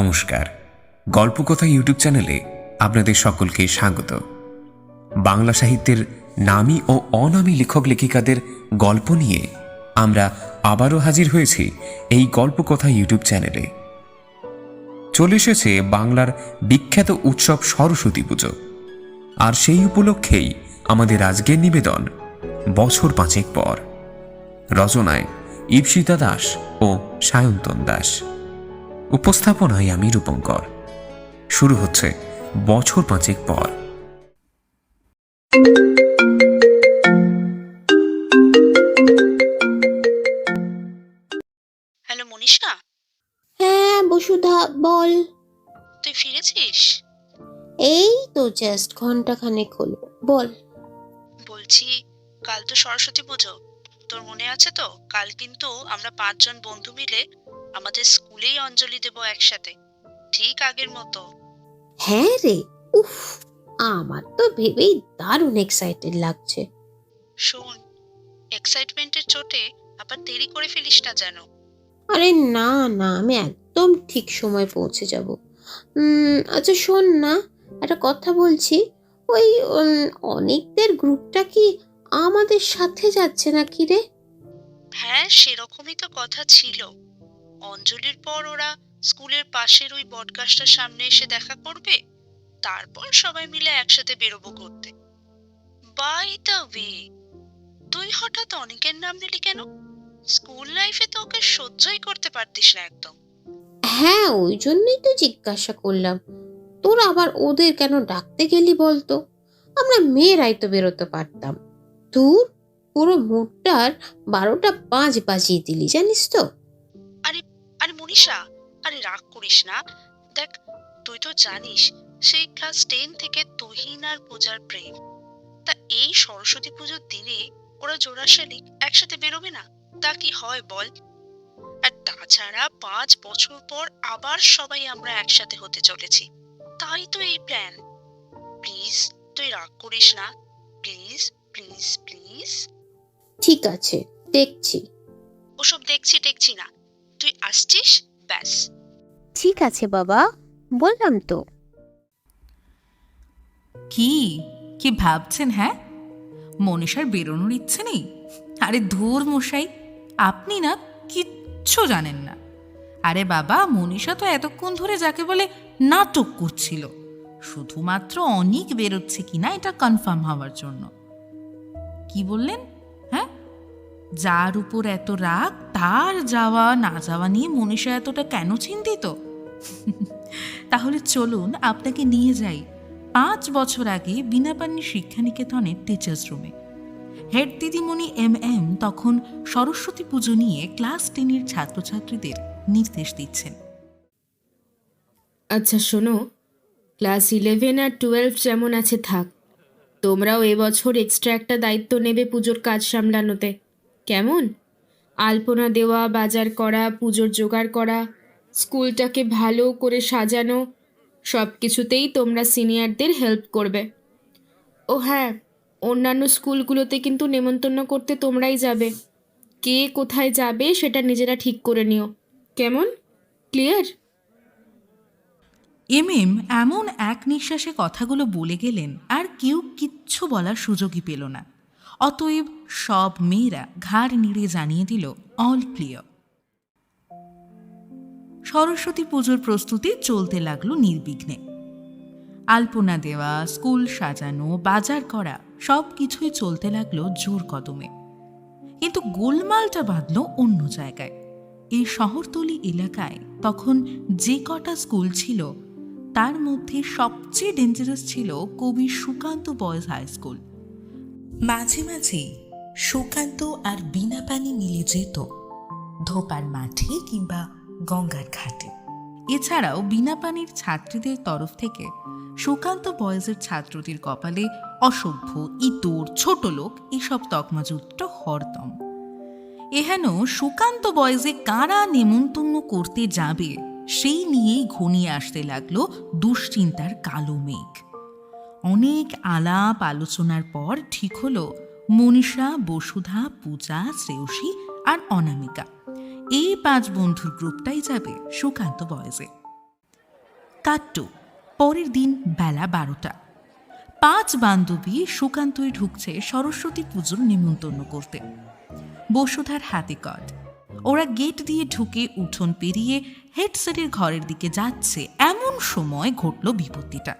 নমস্কার। গল্পকথা ইউটিউব চ্যানেলে আপনাদের সকলকে স্বাগত। বাংলা সাহিত্যের নামী ও অনামী লেখক লেখিকাদের গল্প নিয়ে আমরা আবারও হাজির হয়েছি এই গল্পকথা ইউটিউব চ্যানেলে। চলে এসেছে বাংলার বিখ্যাত উৎসব সরস্বতী পুজো। আর সেই উপলক্ষেই আমাদের আজকের নিবেদন বছর পাঁচেক পর। রচনায় ঈপ্সিতা দাস ও সায়ন্তন দাস। উপস্থাপনায় আমি রূপঙ্কর। শুরু হচ্ছে বছর পাঁচেক পর। হ্যালো মনীষা। হ্যাঁ বসুধা বল। তুই ফিরেছিস? এই তো জাস্ট ঘণ্টা খানেক হলো। বল। বলছি কাল তো সরস্বতী পুজো। তোর মনে আছে তো? কাল কিন্তু আমরা পাঁচজন বন্ধু মিলে আমাদের স্কুলেই অঞ্জলি দেব একসাথে ঠিক আগের মতো। হ্যাঁ রে উফ আমার তো ভেবেই দারুণ এক্সাইটেড লাগছে। শোন এক্সাইটমেন্টের চোটে আবার দেরি করে ফেলিস না যেন। আরে না না আমি একদম ঠিক সময় পৌঁছে যাব। উম, আচ্ছা শোন না একটা কথা বলছি ওই অনেকদের গ্রুপটা কি আমাদের সাথে যাচ্ছে নাকি রে? হ্যাঁ সেরকমই তো কথা ছিল। অঞ্জলির পর ওরা স্কুলের পাশের ওই বটগাছটার সামনে এসে দেখা করবে? তারপর সবাই মিলে একসাথে বেরোবো করতে। বাই দ্য ওয়ে তুই হঠাৎ অনেকের নাম নিলি কেন? স্কুল লাইফে তো ওকে সহ্যই করতে পারতিস না একদম। হ্যাঁ ওই জন্যই তো জিজ্ঞাসা করলাম। তোর আবার ওদের কেন ডাকতে গেলি বলতো? আমরা মেয়েরাই তো বেরোতে পারতাম। তোর পুরো মুডটার বারোটা পাঁচ বাজিয়ে দিলি, জানিস তো? মনীষা? আরে রাগ করিস না। দেখ তুই তো জানিস সেই ক্লাস টেন থেকে তুহিন আর পূজার প্রেম। তা এই সরস্বতী পুজোর দিনে ওরা জোড়া শালিক একসাথে বেরোবে না? তা কি হয় বল? আর তাছাড়া পাঁচ বছর পর আবার সবাই আমরা একসাথে হতে চলেছি। তাই তো এই প্ল্যান প্লিজ তুই রাগ করিস না। Please please please. ঠিক আছে দেখছি। ওসব দেখছি দেখছি না। তুই আসছিস? ব্যাস। ঠিক আছে বাবা বললাম তো। কি? কি ভাবছেন হ্যাঁ? মনীষার বেরোনোর ইচ্ছে নেই? আরে ধুর মশাই আপনি না কিচ্ছু জানেন না। আরে বাবা মনীষা তো এতক্ষণ ধরে যাকে বলে নাটক করছিল শুধুমাত্র অনেক বেরোচ্ছে কিনা এটা কনফার্ম হওয়ার জন্য। কি বললেন? হ্যাঁ? যার উপর এত রাগ তার যাওয়া না যাওয়া নিয়ে মনীষা এতটা কেন চিন্তিত? তাহলে চলুন আপনাকে নিয়ে যাই। পাঁচ বছর আগে বিনাপান্নি শিক্ষানিকেতনের টিচার্স রুমে হেড দিদিমণি এম এম তখন সরস্বতী পুজো নিয়ে ক্লাস টেনের ছাত্রছাত্রীদের নির্দেশ দিচ্ছেন। আচ্ছা শোনো। ক্লাস ইলেভেন আর টুয়েলভ যেমন আছে থাক। তোমরাও এবছর এক্সট্রা একটা দায়িত্ব নেবে পুজোর কাজ সামলানোতে। কেমন? আলপনা দেওয়া, বাজার করা, পুজোর জোগাড় করা, স্কুলটাকে ভালো করে সাজানো সব কিছুতেই তোমরা সিনিয়রদের হেল্প করবে। ও হ্যাঁ অন্যান্য স্কুলগুলোতে কিন্তু নেমন্তন্ন করতে তোমরাই যাবে। কে কোথায় যাবে সেটা নিজেরা ঠিক করে নিও। কেমন? ক্লিয়ার? এম এম এমন এক নিঃশ্বাসে কথাগুলো বলে গেলেন আর কেউ কিচ্ছু বলার সুযোগই পেল না। অতএব সব মেয়েরা ঘাড় নেড়ে জানিয়ে দিল, অল ক্লিয়ার। সরস্বতী পুজোর প্রস্তুতি চলতে লাগল নির্বিঘ্নে। আলপনা দেওয়া, স্কুল সাজানো, বাজার করা, সব কিছুই চলতে লাগল জোর কদমে। কিন্তু গোলমালটা বাঁধল অন্য জায়গায়। এই শহরতলি এলাকায় তখন যে কটা স্কুল ছিল, তার মধ্যে সবচেয়ে ডেঞ্জারাস ছিল কবি সুকান্ত বয়েজ হাই স্কুল। মাঝে মাঝেই সুকান্ত আর বিনা পানি মিলে যেত ধোপার মাঠে কিংবা গঙ্গার ঘাটে। এছাড়াও বিনা পানির ছাত্রীদের তরফ থেকে সুকান্ত বয়েজের ছাত্রদের কপালে অসভ্য, ইতর, ছোট লোক এসব তকমাযুক্ত হরদম। এহেন সুকান্ত বয়েজে কারা নেমন্তন্ন করতে যাবে, সেই নিয়েই ঘনিয়ে আসতে লাগল দুশ্চিন্তার কালো মেঘ। অনেক আলাপ আলোচনার পর ঠিক হলো মনীষা, বসুধা, পূজা, শ্রেয়সী আর অনামিকা। এই পাঁচ বন্ধুর গ্রুপটাই যাবে সুকান্ত বয়েজে। কাট্টু, পরের দিন বেলা বারোটা। পাঁচ বান্ধবী সুকান্তই ঢুকছে সরস্বতী পুজোর নিমন্ত্রণ করতে। বসুধার হাতে কট ওরা গেট দিয়ে ঢুকে উঠোন পেরিয়ে হেডসেটের ঘরের দিকে যাচ্ছে। এমন সময় ঘটল বিপত্তিটা।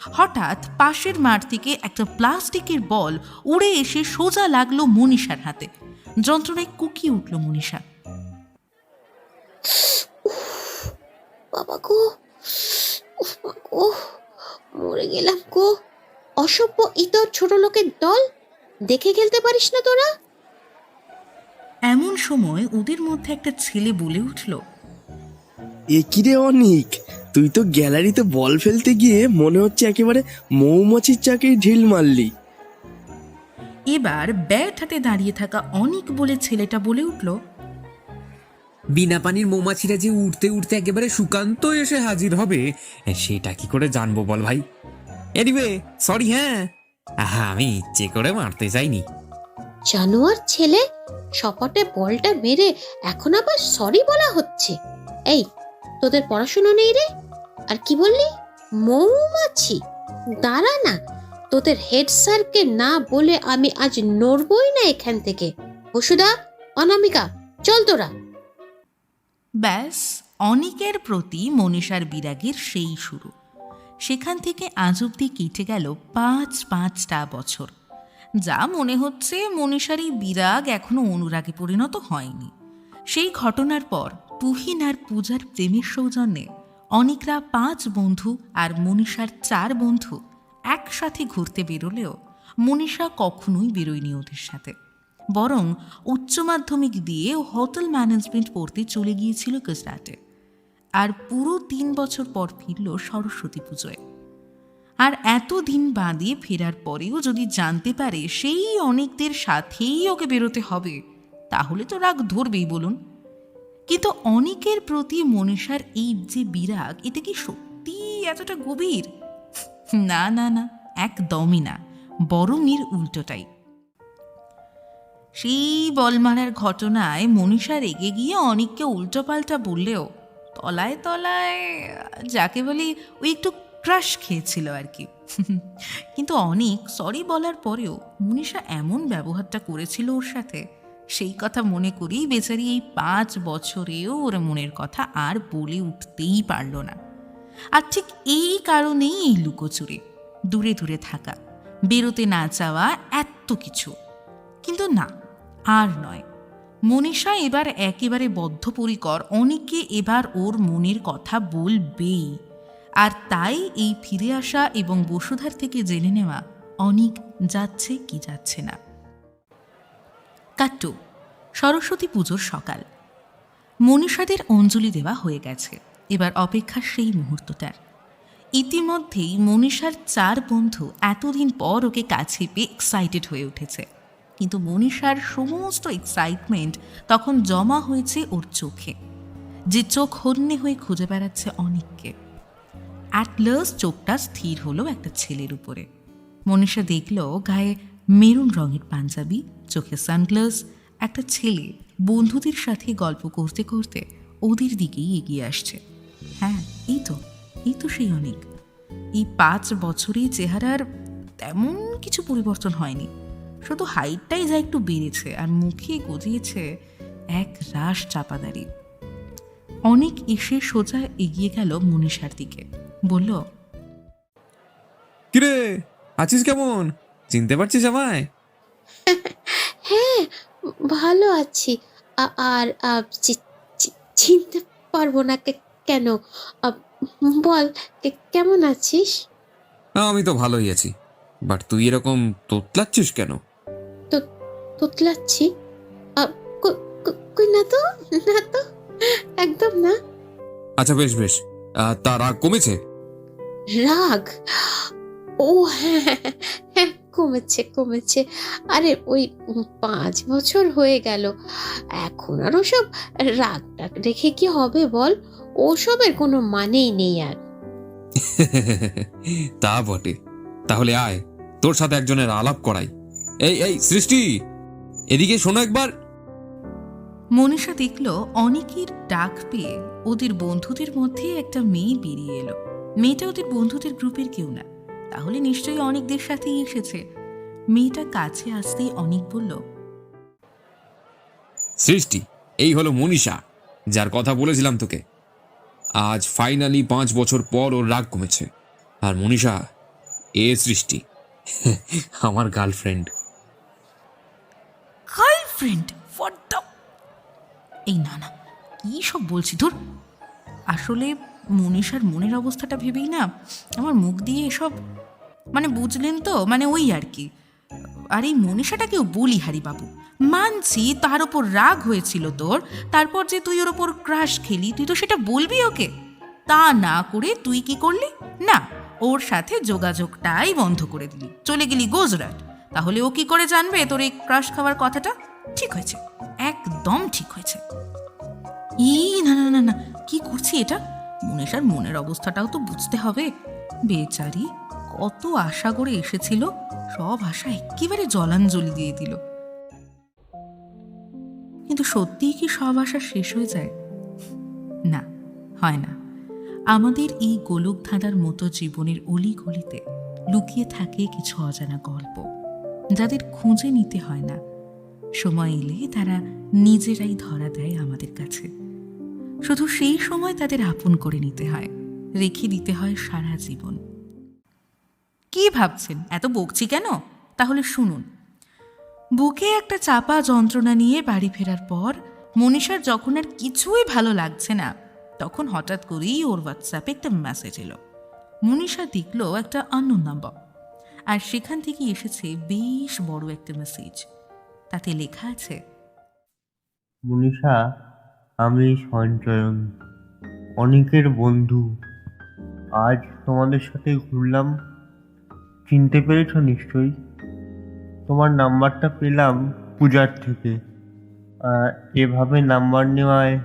হঠাৎ পাশের মাঠ থেকে একটা প্লাস্টিকের বল উড়ে এসে সোজা লাগল মনীষার হাতে। যন্ত্রণায় কুকিয়ে উঠল মনীষা। বাবা গো গো মরে গেলাম গো। অসভ্য ইতর ছোট লোকের দল দেখে খেলতে পারিস না তোরা? এমন সময় ওদের মধ্যে একটা ছেলে বলে উঠল এ কি রে অনিক? তুই তো গ্যালারিতে বল ফেলতে গিয়ে মনে হচ্ছে একেবারে মৌমাছির চাকে ঢিল মারলি। এবার ব্যাট হাতে দাঁড়িয়ে থাকা অনেক বলে ছেলেটা বলে উঠল বিনা পানির মৌমাছিরা যে উঠতে উঠতে একেবারে সুকান্ত এসে হাজির হবে সেটা কি করে জানব বল ভাই? এনিওয়ে সরি হ্যাঁ। আহা, আমি ইচ্ছে করে মারতে চাইনি। জানোয়ার ছেলে সপটে বলটা মেরে এখন আবার সরি বলা হচ্ছে। এই তোদের পড়াশোনা নেই রে? আর কি বললি? মৌমাছি? দাঁড়া না, তোদের হেড স্যারকে না বলে আমি আজ নড়বই না এখান থেকে। বসুদা অনামিকা, চল তোরা। ব্যাস, অনিকের প্রতি মনীষার বিরাগের সেই শুরু। সেখান থেকে আজ অব্দি কেটে গেল পাঁচ পাঁচটা বছর। যা মনে হচ্ছে মনীষার এই বিরাগ এখনও অনুরাগে পরিণত হয়নি। সেই ঘটনার পর তুহিন আর পূজার প্রেমের সৌজন্যে অনিকরা পাঁচ বন্ধু আর মনীষার চার বন্ধু একসাথে ঘুরতে বেরোলেও মনীষা কখনোই বেরোয়নি ওদের সাথে। বরং উচ্চ মাধ্যমিক দিয়ে হোটেল ম্যানেজমেন্ট পড়তে চলে গিয়েছিল গুজরাটে। আর পুরো তিন বছর পর ফিরল সরস্বতী পুজোয়। আর এত দিন বাদে ফেরার পরেও যদি জানতে পারে সেই অনেকদের সাথেই ওকে বেরোতে হবে, তাহলে তো রাগ ধরবেই বলুন। কিন্তু অনেকের প্রতি মনীষার এই যে বিরাগ, এটা কি সত্যি এতটা গভীর? না না না, একদমই না। বরং এর উল্টোটাই। সেই বল মারার ঘটনায় মনীষা রেগে গিয়ে অনেককে উল্টোপাল্টা বললেও তলায় তলায় যাকে বলি ওই একটু ক্রাশ খেয়েছিল আর কি। কিন্তু অনেক সরি বলার পরেও মনীষা এমন ব্যবহারটা করেছিল ওর সাথে সেই কথা মনে করেই বেচারি এই পাঁচ বছরেও ওর মনের কথা আর বলে উঠতেই পারল না। আর ঠিক এই কারণেই এই লুকোচুরি, দূরে দূরে থাকা, বেরোতে না চাওয়া এত কিছু। কিন্তু না, আর নয়। মনীষা এবার একেবারে বদ্ধপরিকর, অনেককে এবার ওর মনের কথা বলবেই। আর তাই এই ফিরে আসা এবং বসুধার থেকে জেনে নেওয়া অনেক যাচ্ছে কি যাচ্ছে না। কাট্টু, সরস্বতী পুজোর সকাল। মনীষাদের অঞ্জলি দেওয়া হয়ে গেছে। এবার অপেক্ষা সেই মুহূর্তটার। ইতিমধ্যেই মনীষার চার বন্ধু এতদিন পর ওকে কাছে পেয়ে এক্সাইটেড হয়ে উঠেছে। কিন্তু মনীষার সমস্ত এক্সাইটমেন্ট তখন জমা হয়েছে ওর চোখে। যে চোখ হন্যে হয়ে খুঁজে বেড়াচ্ছে অনেককে। অ্যাটলাস চোখটা স্থির হলো একটা ছেলের উপরে। মনীষা দেখল গায়ে মেরুন রঙের পাঞ্জাবি, চোখে সানগ্লাস একটা ছেলে বন্ধুদের সাথে গল্প করতে করতে ওদের দিকেই এগিয়ে আসছে। হ্যাঁ এই তো এই তো সেই অনেক। এই পাঁচ বছরে চেহারার তেমন কিছু পরিবর্তন হয়নি। শুধু হাইটটাই যা একটু বেড়েছে আর মুখে গজিয়েছে এক রাস চাপাদারি। অনেক এসে সোজা এগিয়ে গেল মনীষার দিকে। বলল, কিরে, আছিস কেমন? চিনতে পারছিস আমায়? হ্যাঁ ভালো আছি। আর চিনতে পারব না কেন? বল কেমন আছিস? আমি তো ভালোই আছি। বাট তুই এরকম তোতলাচ্ছিস কেন? তোতলাচ্ছি? আ, কই- না তো না তো একদম না। আচ্ছা বেশ বেশ। তা রাগ কমেছে? রাগ? ও হ্যাঁ হ্যাঁ, হ্যাঁ। কমেছে কমেছে। আরে ওই পাঁচ বছর হয়ে গেল। এখন আর ওসব রাগ টাগ রেখে কি হবে বল? ওসবের কোনো মানেই নেই আর। তা বটে। তাহলে আয় তোর সাথে একজনের আলাপ করাই। এই এই সৃষ্টি! এদিকে শোনো একবার। মনীষা দেখল অনেকের ডাক পেয়ে ওদের বন্ধুদের মধ্যে একটা মেয়ে বেরিয়ে এলো। মেয়েটা ওদের বন্ধুদের গ্রুপের কেউ না। তাহলে নিশ্চয়ই অনেকদের সাথেই এসেছে। মেয়েটা কাছে আসতেই অনেক বলল সৃষ্টি এই হলো মনীষা যার কথা বলেছিলাম তোকে। আজ ফাইনালি পাঁচ বছর পর ওর রাগ কমেছে। আর মনীষা এ সৃষ্টি আমার গার্লফ্রেন্ড গার্লফ্রেন্ড এই না না কি সব বলছি ধর। আসলে মনীষার মনের অবস্থাটা ভেবেই না আমার মুখ দিয়ে এসব মানে বুঝলেন তো মানে ওই আর কি। আর এই মনীষাটাকেও বলি হারি বাবু মানছি তার ওপর রাগ হয়েছিল তোর, তারপর যে তুই ওর ওপর ক্রাশ খেলি, তুই তো সেটা বলবি ওকে। তা না করে তুই কি করলি? না, ওর সাথে যোগাযোগটাই বন্ধ করে দিলি, চলে গেলি গুজরাট। তাহলে ও কি করে জানবে তোর এই ক্রাশ খাওয়ার কথাটা? ঠিক হয়েছে, একদম ঠিক হয়েছে। ই না না না না, কি করছি এটা? মনীষার মনের অবস্থাটাও তো বুঝতে হবে। বেচারি কত আশা করে এসেছিল, সব আশা একেবারে জলাঞ্জলি দিয়ে দিল। কিন্তু সত্যিই কি সব আশা শেষ হয়ে যায়? না, হয় না। আমাদের এই গোলক ধাঁধার মতো জীবনের অলি গলিতে লুকিয়ে থাকে কিছু অজানা গল্প, যাদের খুঁজে নিতে হয় না। সময় এলে তারা নিজেরাই ধরা দেয় আমাদের কাছে। শুধু সেই সময় তাদের আপন করে নিতে হয়, রেখে দিতে হয় সারা জীবন। কি ভাবছেন? এত বকছি কেন? তাহলে শুনুন। বুকে একটা চাপা যন্ত্রণা নিয়ে বাড়ি ফেরার পর মনীষার যখন আর কিছুই ভালো লাগছে না, তখন হঠাৎ করেই ওর হোয়াটসঅ্যাপে একটা মেসেজ এলো। মনীষা দেখল একটা অন্য নাম্বার আর সেখান থেকে এসেছে বেশ বড় একটা মেসেজ তাতে লেখা আছে, মনীষা আমি সঞ্চয়ন, অনেকের বন্ধু। আজ তোমাদের সাথে ঘুরলাম। চিনতে পেরেছ নিশ্চয়ই? তোমার নাম্বারটা পেলাম পূজার থেকে। এভাবে নাম্বার নেওয়ায়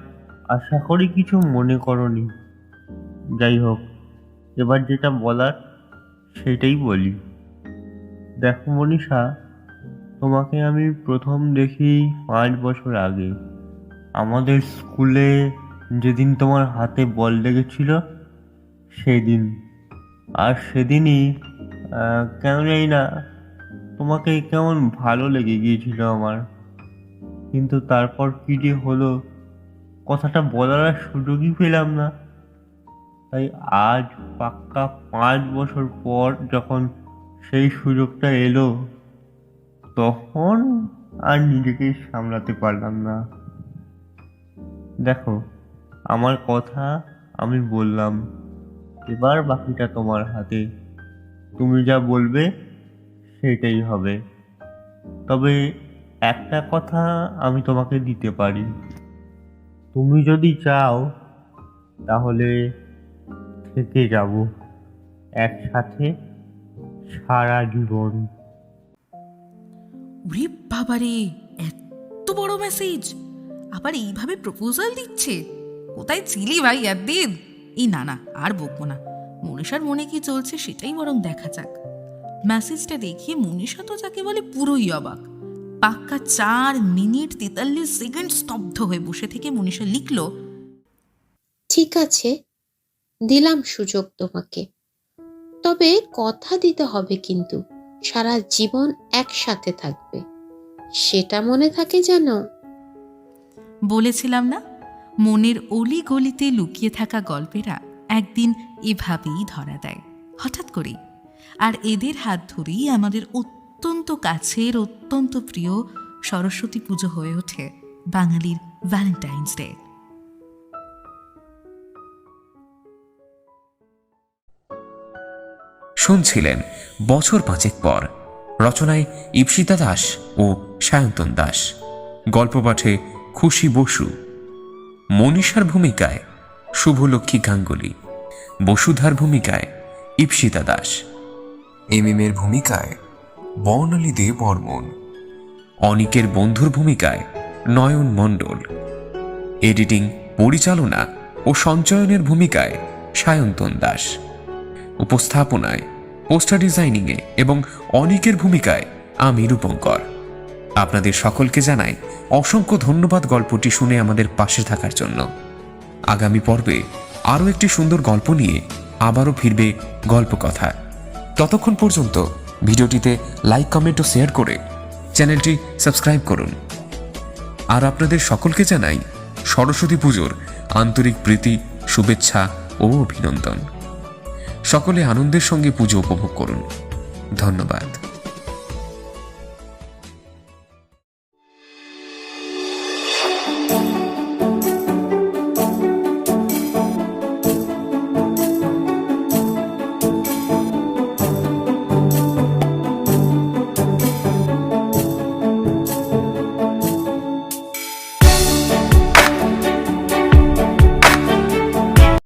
আশা করি কিছু মনে করনি। যাই হোক, এবার যেটা বলার সেটাই বলি। দেখো মনীষা, তোমাকে আমি প্রথম দেখি পাঁচ বছর আগে আমাদের স্কুলে যেদিন তোমার হাতে বল লেগেছিল, সেদিন। আর সেদিনই কেন জানি না, তোমাকে কেমন ভালো লেগে গিয়েছিল আমার। কিন্তু তারপর কি যে হলো, কথাটা বলার আর সুযোগই পেলাম না। তাই আজ পাক্কা পাঁচ বছর পর যখন সেই সুযোগটা এলো, তখন আর নিজেকে সামলাতে পারলাম না। দেখো, আমার কথা আমি বললাম। এবার বাকিটা তোমার হাতে। তুমি যা বলবে, সেটাই হবে। তবে একটা কথা আমি তোমাকে দিতে পারি। তুমি যদি চাও, তাহলে থেকে যাব। একসাথে সারা জীবন। বাবারে, এত বড় মেসেজ আবার এইভাবে প্রপোজাল দিচ্ছে? কোথায় ছিলি ভাই একদিন? এই না না, আর বকবো না। মনীষার মনে কি চলছে সেটাই বরং দেখা যাক। মেসেজটা দেখে মনীষা তো যাকে বলে পুরোই অবাক। পাক্কা চার মিনিট তেতাল্লিশ সেকেন্ড স্তব্ধ হয়ে বসে থেকে মনীষা লিখল, ঠিক আছে, দিলাম সুযোগ তোমাকে। তবে কথা দিতে হবে কিন্তু, সারা জীবন একসাথে থাকবে। সেটা মনে থাকে যেন বলেছিলাম না? মনের অলি গলিতে লুকিয়ে থাকা গল্পেরা একদিন এভাবেই ধরা দেয়, হঠাৎ করেই। আর এদের হাত ধরেই আমাদের অত্যন্ত কাছের, অত্যন্ত প্রিয় সরস্বতী পুজো হয়ে ওঠে বাঙালির ভ্যালেন্টাইন্স ডে শুনছিলেন বছর পাঁচেক পর, রচনায় ইপসিতা দাস ও সায়ন্তন দাস। গল্প পাঠে খুশি বসু। মনীষার ভূমিকায় শুভলক্ষ্মী গাঙ্গুলি। বসুধার ভূমিকায় ইপসিতা দাস। এম এম এর ভূমিকায় বর্ণালী দে বর্মন। অনিকের বন্ধুর ভূমিকায় নয়ন মণ্ডল। এডিটিং, পরিচালনা ও সঞ্চয়নের ভূমিকায় সায়ন্তন দাস। উপস্থাপনায়, পোস্টার ডিজাইনিংয়ে এবং অনিকের ভূমিকায় আমি রূপঙ্কর আপনাদের সকলকে জানাই অসংখ্য ধন্যবাদ গল্পটি শুনে আমাদের পাশে থাকার জন্য। আগামী পর্বে আরও একটি সুন্দর গল্প নিয়ে আবারও ফিরবে গল্প কথা ততক্ষণ পর্যন্ত ভিডিওটিতে লাইক, কমেন্ট ও শেয়ার করে চ্যানেলটি সাবস্ক্রাইব করুন। আর আপনাদের সকলকে জানাই সরস্বতী পুজোর আন্তরিক প্রীতি, শুভেচ্ছা ও অভিনন্দন। সকলে আনন্দের সঙ্গে পুজো উপভোগ করুন। ধন্যবাদ।